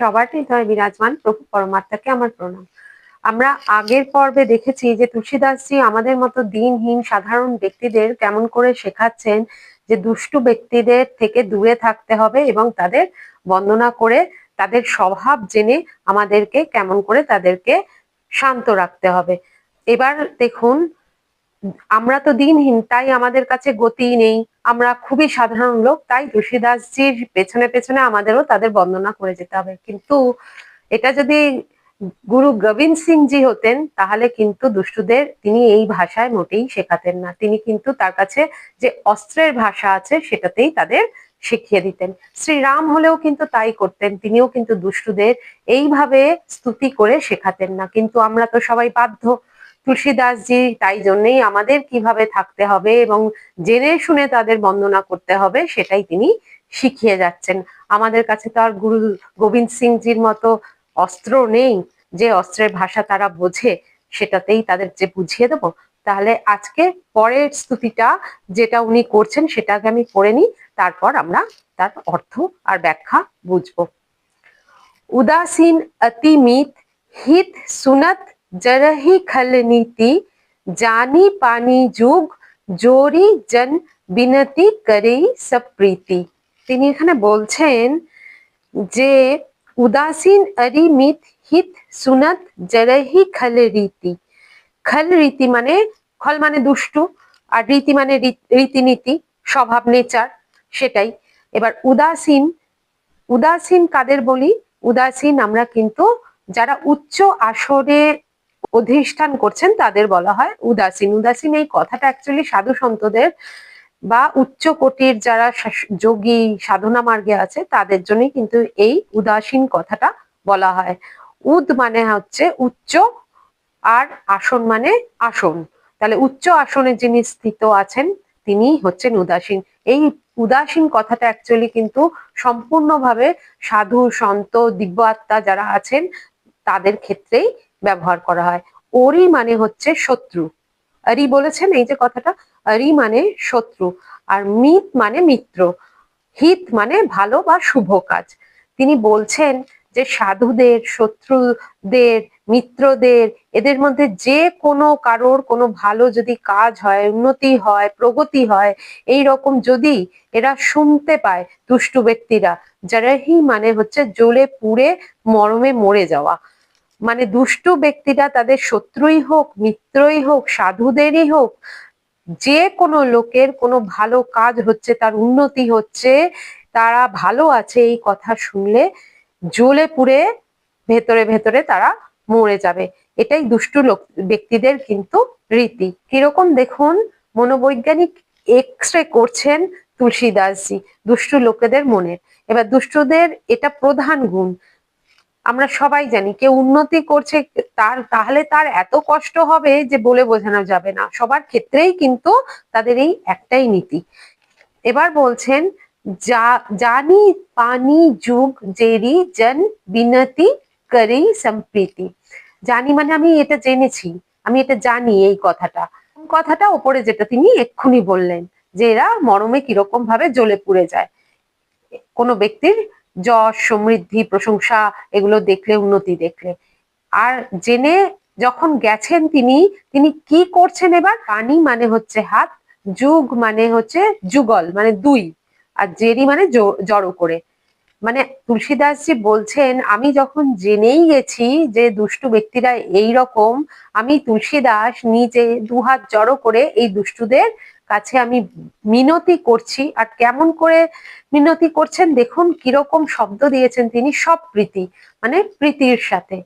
সবার হৃদয় বিরাজমান। প্রভু পরমাত্মাকে আমার প্রণাম। আমরা আগের পর্বে দেখেছি যে তুলসীদাসজি আমাদের মতো দিনহীন সাধারণ ব্যক্তিদের কেমন করে শেখাচ্ছেন যে দুষ্টু ব্যক্তিদের থেকে দূরে থাকতে হবে এবং তাদের বন্দনা করে তাদের স্বভাব জেনে আমাদেরকে কেমন করে তাদেরকে শান্ত রাখতে হবে। এবার দেখুন আমরা তো দিনহীন, তাই আমাদের কাছে গতি নেই। আমরা খুবই সাধারণ লোক, তাই তুলসীদাসজির পেছনে পেছনে আমাদেরও তাদের বন্দনা করে যেতে হবে। কিন্তু এটা যদি গুরু গোবিন্দ সিং জি হতেন, তাহলে কিন্তু দুষ্টুদের তিনি এই ভাষায় মোটেই শেখাতেন না। তিনি কিন্তু তার কাছে যে অস্ত্রের ভাষা আছে, সেটাতেই তাদের শিখিয়ে দিতেন। শ্রীরাম হলেও কিন্তু তাই করতেন, তিনিও কিন্তু দুষ্টুদের এইভাবে স্তুতি করে শেখাতেন না। কিন্তু আমরা তো সবাই বাধ্য তুলসীদাসজি, তাই জন্যই আমাদের কীভাবে থাকতে হবে এবং জেনে শুনে তাদের বন্দনা করতে হবে, সেটাই তিনি শিখিয়ে যাচ্ছেন। আমাদের কাছে তো আর গুরু গোবিন্দ সিংজির মতো অস্ত্র নেই, যে অস্ত্রের ভাষা তারা বোঝে, সেটাতেই তাদের যে বুঝিয়ে দেবো। তাহলে আজকে পরের স্তুতিটা যেটা উনি করছেন, সেটাকে আমি পড়ে নিই, তারপর আমরা তার অর্থ আর ব্যাখ্যা বুঝব। উদাসীন অতিমিত হিত সুনত জরহি খল নীতি জানি পানি যুগ জোরি জন বিনতি করেই সব প্রীতি তিনি এখানে বলছেন যে, উদাসীন অরিমিত হিত সুনত জরহি খল রীতি। খল রীতি মানে খল মানে দুষ্টু, আর রীতি মানে রীতিনীতি, স্বভাব, নেচার, সেটাই। এবার উদাসীন উদাসীন কাদের বলি? উদাসীন আমরা কিন্তু যারা উচ্চ আসরে অধিষ্ঠান করছেন, তাদের বলা হয় উদাসীন। উদাসীন এই কথাটা অ্যাকচুয়ালি সাধু সন্তদের বা উচ্চ কোটির যারা যোগী, সাধনা মার্গে আছে, তাদের জন্যই কিন্তু এই উদাসীন কথাটা বলা হয়। উদ মানে হচ্ছে উচ্চ আর আসন মানে আসন। তাহলে উচ্চ আসনে যিনি স্থিত আছেন, তিনি হচ্ছেন উদাসীন। এই উদাসীন কথাটা অ্যাকচুয়ালি কিন্তু সম্পূর্ণভাবে সাধু, সন্ত, দিব্য আত্মা যারা আছেন, তাদের ক্ষেত্রেই ব্যবহার করা হয়। ওরি মানে হচ্ছে শত্রু। আরি বলেছেন এই যে কথাটা আরি মানে শত্রু আর মিত মানে মিত্র। হিত মানে ভালো বা শুভ কাজ। তিনি বলছেন যে সাধুদের, শত্রুদের, মিত্রদের, এদের মধ্যে যে কোনো কারোর কোনো ভালো যদি কাজ হয়, উন্নতি হয়, প্রগতি হয়, এই রকম যদি এরা শুনতে পায় দুষ্টু ব্যক্তিরা যারাহি মানে হচ্ছে জ্বলে পুড়ে মরমে মরে যাওয়া। মানে দুষ্টু ব্যক্তিরা তাদের শত্রুই হোক, মিত্রই হোক, সাধুদেরই হোক, যে কোনো লোকের কোনো ভালো কাজ হচ্ছে, তার উন্নতি হচ্ছে, তারা ভালো আছে এই কথা শুনলে জ্বলে পুড়ে ভেতরে ভেতরে তারা মরে যাবে। এটাই দুষ্টু লোক, ব্যক্তিদের কিন্তু রীতি। কীরকম দেখুন, মনোবৈজ্ঞানিক এক্স রে করছেন তুলসীদাসজি, দুষ্টু লোকেদের মনের। এবার দুষ্টদের এটা প্রধান গুণ আমরা সবাই জানি কেউ উন্নতি করছে, তার, তাহলে তার এত কষ্ট হবে যে বলে বোঝানো যাবে না। সবার ক্ষেত্রেই কিন্তু তাদের এই একটাই নীতি। এবার বলছেন, যা, জানি পানি যুগ জেরি জন বিনতি করি সম্প্রীতি। জানি মানে আমি এটা জেনেছি, আমি এটা জানি এই কথাটা। কথাটা? ওপরে যেটা তিনি এক্ষুনি বললেন, যে এরা মরমে কীরকম ভাবে জ্বলে পুড়ে যায়। কোনো ব্যক্তির যশ, সমৃদ্ধি, প্রশংসা, এগুলো দেখলে, উন্নতি দেখলে। আর জেনে যখন গেছেন তিনি তিনি কি করছেন এবার? পানি মানে হচ্ছে হাত, যুগ মানে হচ্ছে যুগল মানে দুই। আর জেরি মানে জড়ো করে। মানে তুলসীদাসজি বলছেন, আমি যখন জেনেই গেছি যে দুষ্টু ব্যক্তিরা এই রকম আমি তুলসীদাস নিজে দুহাত জড়ো করে এই দুষ্টুদের কাছে আমি মিনতি করছি। আর কেমন করে মিনতি করছেন? দেখুন কীরকম শব্দ দিয়েছেন তিনি, সব প্রীতি মানে প্রীতির সাথে।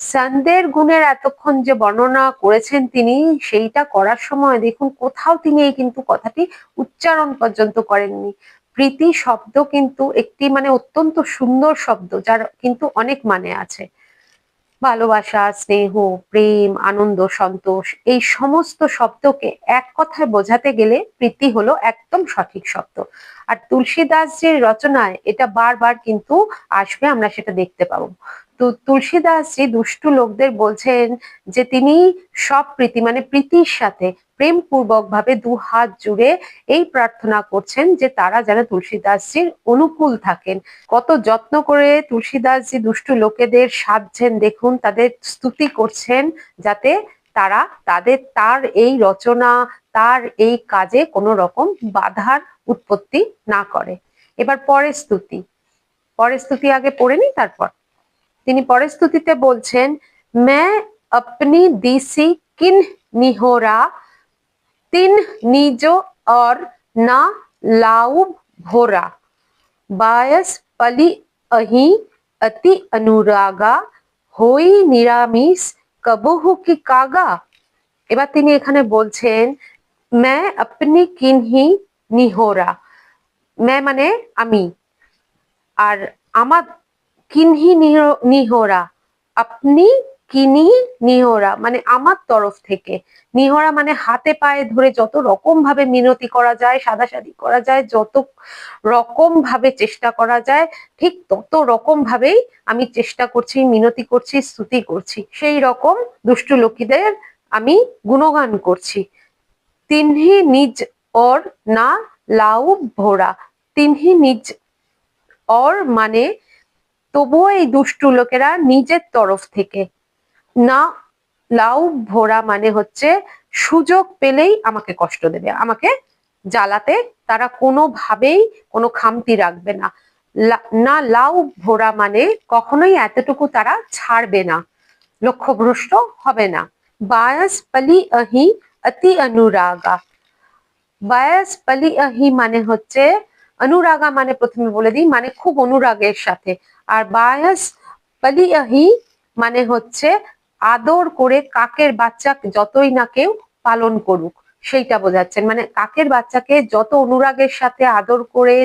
সন্দের গুণের এতক্ষণ যে বর্ণনা করেছেন তিনি, সেইটা করার সময় দেখুন কোথাও তিনি এই কিন্তু কথাটি উচ্চারণ পর্যন্ত করেননি। প্রীতি শব্দ কিন্তু একটি মানে অত্যন্ত সুন্দর শব্দ, যার কিন্তু অনেক মানে আছে। ভালোবাসা, স্নেহ, প্রেম, আনন্দ, সন্তোষ, এই সমস্ত শব্দকে এক কথায় বোঝাতে গেলে প্রীতি হলো একদম সঠিক শব্দ। আর তুলসীদাসজির রচনায় এটা বারবার কিন্তু আসবে, আমরা সেটা দেখতে পাবো। তো তুলসীদাসজি দুষ্টু লোকদের বলছেন যে তিনি সব প্রীতি মানে প্রীতির সাথে প্রেমপূর্বক ভাবে দু হাত জুড়ে এই প্রার্থনা করছেন যে তারা যেন তুলসীদাসজির অনুকূল থাকেন কত যত্ন করে তুলসীদাসজি দুষ্টু লোকেদের সাধছেন দেখুন তাদের স্তুতি করছেন যাতে তারা তাদের তার এই রচনা তার এই কাজে কোনো রকম বাধার উৎপত্তি না করে এবার পরের স্তুতি পরের স্তুতি আগে পড়ে নি তারপর তিনি পরের স্তুতিতে বলছেন मैं अपनी दिसी किन निहोरा তিন নিজ और না লাউ ভোরা বায়স পলি अही अति अनुरागा হই নিরামিষ কবহু কি কাগা এবার তিনি এখানে বলছেন मैं अपनी किन्ही নিহোরা मैं মানে আমি আর আমার কিনহি নিহ- নিহোরা আপনি কিনি নিহরা মানে আমার তরফ থেকে। নিহরা মানে হাতে পায়ে ধরে যত রকম ভাবে মিনতি করা যায়, সাদাসাদি করা যায়, যত রকম ভাবে চেষ্টা করা যায়, ঠিক তত রকম ভাবেই আমি চেষ্টা করছি, মিনতি করছি, স্তুতি করছি। সেই রকম দুষ্টু লোকীদের আমি গুণগান করছি। তিনহি নিজ অর না লাউ ভোরা। তিনহি নিজ অর মানে তবুও এই দুষ্টু লোকেরা নিজের তরফ থেকে। না, লাউ ভোরা মানে হচ্ছে সুযোগ পেলেই আমাকে কষ্ট দেবে। আমাকে জ্বালাতে তারা কোনোভাবেই কোনো খামতি রাখবে না। না, লাউ ভোরা মানে কখনোই এতটুকু তারা ছাড়বে না। লক্ষ্যভ্রষ্ট হবে না। বায়াস পালি আহি অতি অনুরাগা। বায়াস পালি আহি মানে হচ্ছে, অনুরাগা মানে প্রথমে বলে দিই মানে খুব অনুরাগের সাথে। আর বায়াস পালি আহি মানে হচ্ছে আদর করে কাকের বাচ্চা যতই না কেউ পালন করুক, সেইটা বোঝাচ্ছেন। মানে কাকের বাচ্চাকে যত অনুরাগের সাথে আদর করে,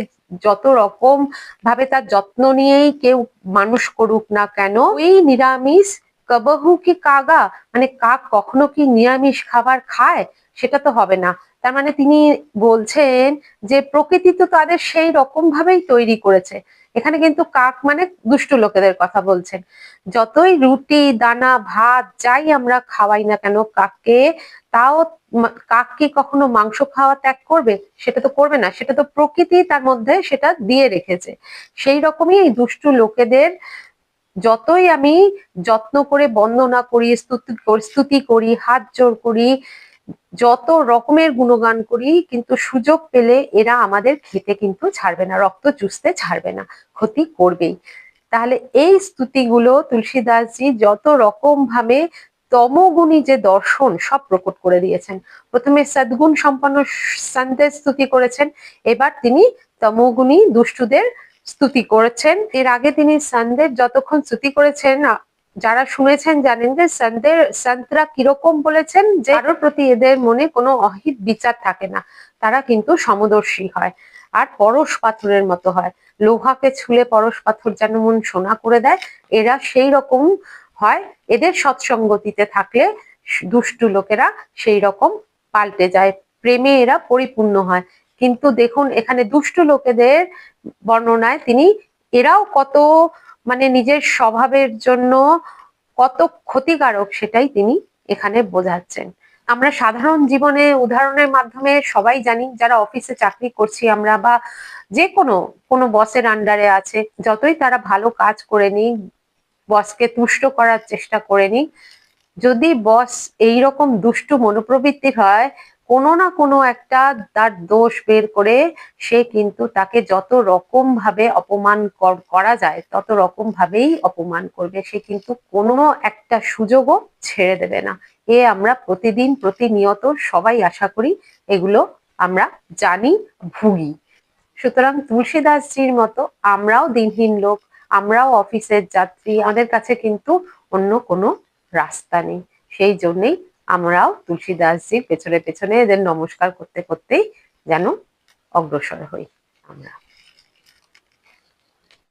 যত রকম ভাবে তার যত্ন নিয়েই কেউ মানুষ করুক না কেন এই নিরামিষ কবহু কি কাগা? মানে কাক কখনো কি নিরামিষ খাবার খায়? সেটা তো হবে না। তার মানে তিনি বলছেন যে প্রকৃতি তো তাদের সেই রকম ভাবেই তৈরি করেছে। এখানে কিন্তু কাক মানে দুষ্টু লোকেদের কথা বলছেন। যতই রুটি, দানা, ভাত যাই আমরা খাওয়াই না কেন, কাককে তাও কাক কি কখনো মাংস খাওয়া ত্যাগ করবে? সেটা তো করবে না। সেটা তো প্রকৃতি তার মধ্যে সেটা দিয়ে রেখেছে। সেই রকমই এই দুষ্টু লোকেদের যতই আমি যত্ন করে বন্দনা করি, স্তুতি স্তুতি করি, হাত জোর করি, যত রকমের গুণগান করি, কিন্তু সুযোগ পেলে এরা আমাদের খেতে কিন্তু ছাড়বে না, রক্ত চুষতে ছাড়বে না, ক্ষতি করবেই। তাহলে এই স্তুতিগুলো তুলসীদাসজি যত রকম ভাবে তমগুণী যে দর্শন সব প্রকট করে দিয়েছেন। প্রথমে সদ্গুণ সম্পন্ন সন্তের স্তুতি করেছেন, এবার তিনি তমগুণী দুষ্টুদের স্তুতি করেছেন। এর আগে তিনি সন্দের যতক্ষণ স্তুতি করেছেন যারা শুনেছেন জানেন যে সন্দের, সন্তরা কীরকম বলেছেন যে কারোর প্রতি এদের মনে কোনো অহিত বিচার থাকে না। তারা কিন্তু সমদর্শী হয় আর পরশ পাথরের মতো হয়। লোহাকে ছুলে পরশ পাথর যেন মন সোনা করে দেয়। এরা সেই রকম হয়। এদের সৎসঙ্গতিতে থাকলে দুষ্টু লোকেরা সেই রকম পাল্টে যায়। প্রেমে এরা পরিপূর্ণ হয়। কিন্তু দেখুন, এখানে দুষ্ট লোকেদের বর্ণনায় তিনি এরাও কত মানে নিজের স্বভাবের জন্য কত ক্ষতিকারক সেটাই তিনি এখানে বোঝাচ্ছেন। আমরা সাধারণ জীবনে উদাহরণের মাধ্যমে সবাই জানি, যারা অফিসে চাকরি করছি আমরা বা যে কোনো কোনো বসের আন্ডারে আছে, যতই তারা ভালো কাজ করে নিক, বসকে তুষ্ট করার চেষ্টা করে নিক, যদি বস এইরকম দুষ্টু মনোপ্রবৃত্তির হয় কোনো না কোনো একটা তার দোষ বের করে সে কিন্তু তাকে যত রকম ভাবে অপমান কর- যায়, তত রকম ভাবেই অপমান করবে। সে কিন্তু কোনো একটা সুযোগও ছেড়ে দেবে না। এ আমরা প্রতিদিন প্রতিনিয়ত সবাই আশা করি এগুলো আমরা জানি, ভুগি। সুতরাং তুলসীদাসজির মতো আমরাও দিনহীন লোক, আমরাও অফিসের যাত্রী, আমাদের কাছে কিন্তু অন্য কোনো রাস্তা নেই। সেই জন্যেই আমরাও তুলসীদাসজির পেছনে পেছনে এদের নমস্কার করতে করতেই যেন অগ্রসর হই আমরা।